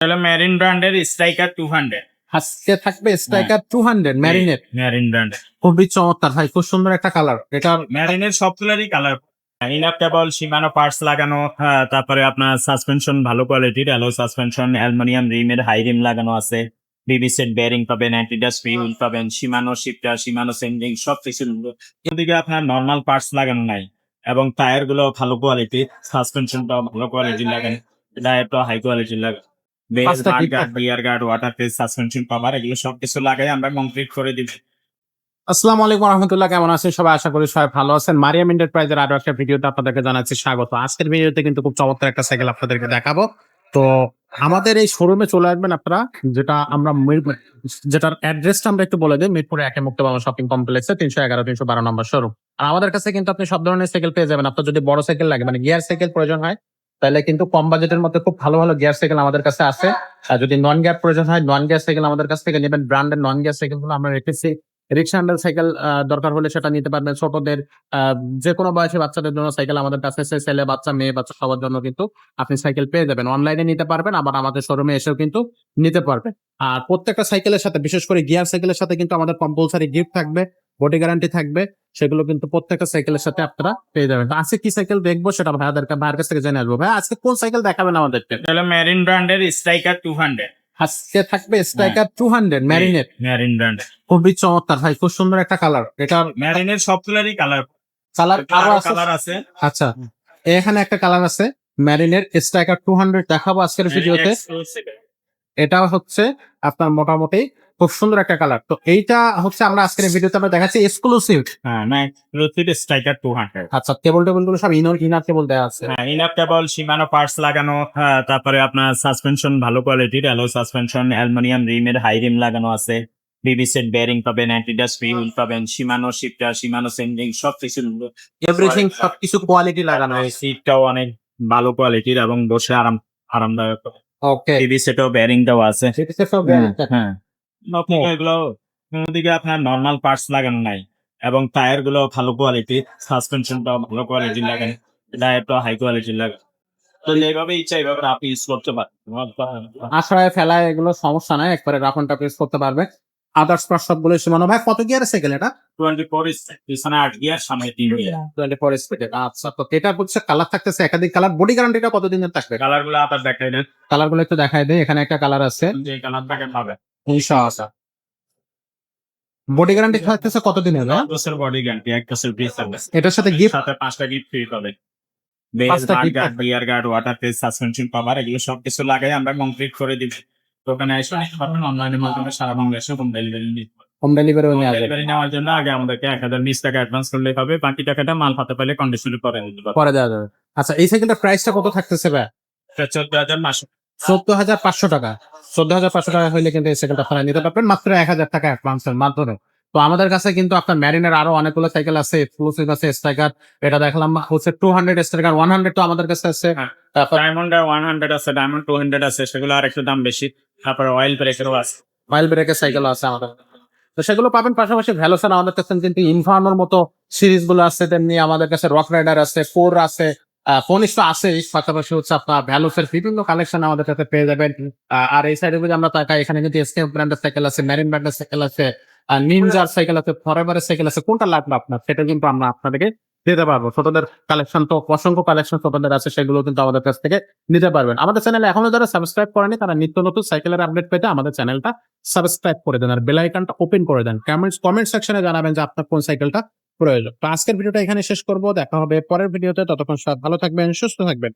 হলো মেরিন ব্র্যান্ডের striker two hundred আজকে থাকবে striker two hundred marinate marine brand খুবই চমৎকার ভাই খুব সুন্দর একটা কালার এটা মেরিনের সবগুলোরই কালার ইনাপ কেবল সীমানো পার্টস লাগানো হ্যাঁ, তারপরে আপনার সাসপেনশন ভালো কোয়ালিটির অ্যালো সাসপেনশন অ্যালুমিনিয়াম রিমের হাই রিম লাগানো আছে। বিবি সেট বেয়ারিং পাবেন অ্যান্টিডাস হুইল পাবেন সীমানো শিপটা সীমানো সেন্ডিং সব কিছু এদিকে আপনার নর্মাল পার্টস লাগানো নাই এবং টায়ারগুলো ভালো কোয়ালিটির সাসপেনশনটাও ভালো কোয়ালিটির লাগান টায়ারটাও হাই কোয়ালিটির লাগান। বেস পাঁচটা guard bear guard water test suspension power এগুলো সব কিছু লাগাই আমরা কমপ্লিট করে দিবি। আসসালামু আলাইকুম রহমতুল্লাহ কেমন আছেন? সবাই আশা করি সবাই ভালো আছেন। মারিয়াম এন্টারপ্রাইজের আরও একটা ভিডিওতে আপনাদেরকে জানাচ্ছি স্বাগত। আজকের ভিডিওতে কিন্তু খুব চমৎকার একটা সাইকেল আপনাদেরকে দেখাবো। তো আমাদের এই শোরুমে চলে আসবেন আপনারা যেটা আমরা মির- যেটার অ্যাড্রেসটা আমরা একটু বলে দিই। মিরপুরে একে মুক্তবাবা শপিং কমপ্লেক্সে তিনশো এগারো তিনশো বারো নম্বর শোরুম আর আমাদের কাছে কিন্তু আপনি সব ধরনের সাইকেল পেয়ে যাবেন। আপনার যদি বড় সাইকেল লাগে মানে গিয়ার সাইকেল প্রয়োজন হয় তাহলে কিন্তু কম বাজেটের মধ্যে খুব ভালো ভালো গিয়ার সাইকেল আমাদের কাছে আছে। আর যদি নন গিয়ার প্রয়োজন হয় নন গিয়ার সাইকেল আমাদের কাছ থেকে নেবেন। ব্র্যান্ডের নন গিয়ার সাইকেলগুলো আমরা রেখেছি। রিক্সা হ্যান্ডেল সাইকেল দরকার হলে সেটা নিতে পারবেন। ছোটদের যে কোনো বয়সী বাচ্চাদের জন্য সাইকেল আমাদের কাছে আছে। ছেলে, বাচ্চা, মেয়ে, বাচ্চা সবার জন্য কিন্তু আপনি সাইকেল পেয়ে যাবেন। অনলাইনে নিতে পারবেন, আবার আমাদের শোরুমে এসেও কিন্তু নিতে পারবেন। আর প্রত্যেকটা সাইকেলের সাথে, বিশেষ করে গিয়ার সাইকেলের সাথে কিন্তু আমাদের কম্পালসারি গিফট থাকবে। বডি গ্যারান্টি থাকবে সেগুলো কিন্তু প্রত্যেকটা সাইকেলের সাথে আপনারা পেয়ে যাবেন। তো আজকে কি সাইকেল দেখব সেটা ভাইয়াদের ভাইয়ের কাছ থেকে জেনে আসব। ভাই আজকে কোন সাইকেল দেখাবেন আমাদেরকে? হলো মেরিন ব্র্যান্ডের স্ট্রাইকার টু হান্ড্রেড আজকে থাকবে striker two hundred marinate marine brand খুবই চমৎকার ভাই খুব সুন্দর একটা কালার এটার মেরিনের সবগুলোরই কালার কালার আরও কালার আছে। আচ্ছা এখানে একটা কালার আছে ম্যারিনের স্ট্রাইকার টু হান্ড্রেড দেখাবো আজকের ভিডিওতে এটা হচ্ছে আপনার মোটামুটি খুব সুন্দর একটা কালার তো এইটা হচ্ছে আমরা আজকের ভিডিওতে আমরা দেখাচ্ছি এক্সক্লুসিভ হ্যাঁ না রুচির স্ট্রাইকার টু হান্ড্রেড আচ্ছা কেবল টেবলগুলো সব ইনর ইনার কেবল দেওয়া আছে। হ্যাঁ ইনাপ কেবল সীমানো পার্টস লাগানো হ্যাঁ, তারপরে আপনার সাসপেনশন ভালো কোয়ালিটির অ্যালো সাসপেনশন অ্যালুমিনিয়াম রিমের হাই রিম লাগানো আছে। বিবি সেট বেয়ারিং পাবেন অ্যান্টিডাস হুইল পাবেন সীমানো শিপটা সীমানো সেন্ডিং সব কিছু এভরিথিং সবকিছু কোয়ালিটি লাগানো হয়েছে। সিটটাও অনেক ভালো কোয়ালিটির এবং বসে আরাম আরামদায়ক। ওকে টিভি সেটও বেয়ারিং দেওয়া আছে। হ্যাঁ আপনি ও। এগুলো দিকে আপনার নর্মাল পার্টস লাগানো নাই এবং টায়ারগুলো ভালো কোয়ালিটির সাসপেনশনটাও ভালো কোয়ালিটির লাগান টায়ারটাও হাই কোয়ালিটির লাগান তো ইচ্ছা এইভাবে আপনি ইউজ করতে আশ্রয় ফেলায় এগুলো সমস্যা নাই একবারে রাফনটা প্রেস করতে পারবে। আদার্স পার্ট সবগুলো সীমানো ভাই কত গিয়ারের সাইকেল এটা? টোয়েন্টি ফোর পিছনে আট গিয়ার সামনে তিন গিয়ার টোয়েন্টি ফোর স্পিডের আচ্ছা তো এটা হচ্ছে কালার থাকতেছে একাধিক কালার বডি গ্যারান্টিটা কতদিনের থাকবে? কালারগুলো দেখাই দেন। কালারগুলো একটু দেখাই দেয় এখানে একটা কালার আছে। যে কালার কালারটাকে পাবে বডি গ্যারান্টি থাকতেছে কতদিনের? পাঁচ বছর বডি গ্যারান্টি এক বছর ব্রিজ সার্ভিস এটার সাথে গিফট সাথে পাঁচটা গিফট ফ্রি পাবে। Base guard guard bear guard water test suspension power এগুলো সব কিছু লাগাই আমরা কমপ্লিট করে দিব। দোকানে এসে নিতে পারবেন অনলাইনের মাধ্যমে সারা বাংলাদেশে হোম ডেলিভারি নিতে হোম ডেলিভারি ডেলিভারি নেওয়ার জন্য আগে আমাদেরকে এক হাজার বিশ টাকা অ্যাডভান্স করলে হবে। বাকি টাকাটা মাল হাতে পেলে কন্ডিশনে করে দিতে পরে দেওয়া যাবে। আচ্ছা এই সাইকেলটার প্রাইসটা কত থাকতেছে ভাই চোদ্দ হাজার মাসে চোদ্দ হাজার পাঁচশো টাকা। চোদ্দ হাজার পাঁচশো টাকা হইলে কিন্তু এই আপনারা নিতে পারবেন। মাত্র এক হাজার টাকা অ্যাডভান্সের মাধ্যমে। তো আমাদের কাছে কিন্তু আপনার ম্যারিনের আরও অনেকগুলো সাইকেল আছে এক্সক্লুসিভ আছে স্ট্রাইকার এটা দেখলাম হচ্ছে two hundred striker one hundred তো আমাদের কাছে আছে। তারপর ডায়মন্ড ওয়ান হান্ড্রেড আছে ডায়মন্ড টু হান্ড্রেড আছে সেগুলো আর একটু দাম বেশি। তারপরে অয়েল ব্রেকেরও আছে। মাইল ব্রেকের সাইকেল আছে আমাদের তো সেগুলো পাবেন পাশাপাশি ভ্যালোসান আমাদের কাছে কিন্তু ইনফার্নোর মতো সিরিজগুলো আছে তেমনি আমাদের কাছে রক রাইডার আছে ফোর আছে আছে পাশাপাশি হচ্ছে আপনার ভ্যালোসের বিভিন্ন কালেকশন আমাদের কাছে পেয়ে যাবেন। আর এই সাইডে যদি আমরা তাকাই, এখানে কিন্তু ব্র্যান্ডের সাইকেল আছে ব্র্যান্ডের সাইকেল আছে নিনজার সাইকেল আছে ফরএভারের সাইকেল আছে, কোনটা লাগবে আপনার? সেটা কিন্তু আমরা আপনাদেরকে দিতে পারব। কালেকশন তো, অসংখ্য কালেকশন আছে সেগুলো কিন্তু আমাদের কাছ থেকে নিতে পারবেন। আমাদের চ্যানেলে এখনও যারা সাবস্ক্রাইব করেনি, তারা নিত্য নতুন সাইকেলের আপডেট পেতে আমাদের চ্যানেলটা সাবস্ক্রাইব করে দেন, আর বেল আইকনটা ওপেন করে দেন। কমেন্টস কমেন্ট সেকশনে জানাবেন যে আপনার কোন সাইকেলটা প্রয়োজন। তো আজকের ভিডিওটা এখানে শেষ করব। দেখা হবে পরের ভিডিওতে। ততক্ষণ সব ভালো থাকবেন, সুস্থ থাকবেন।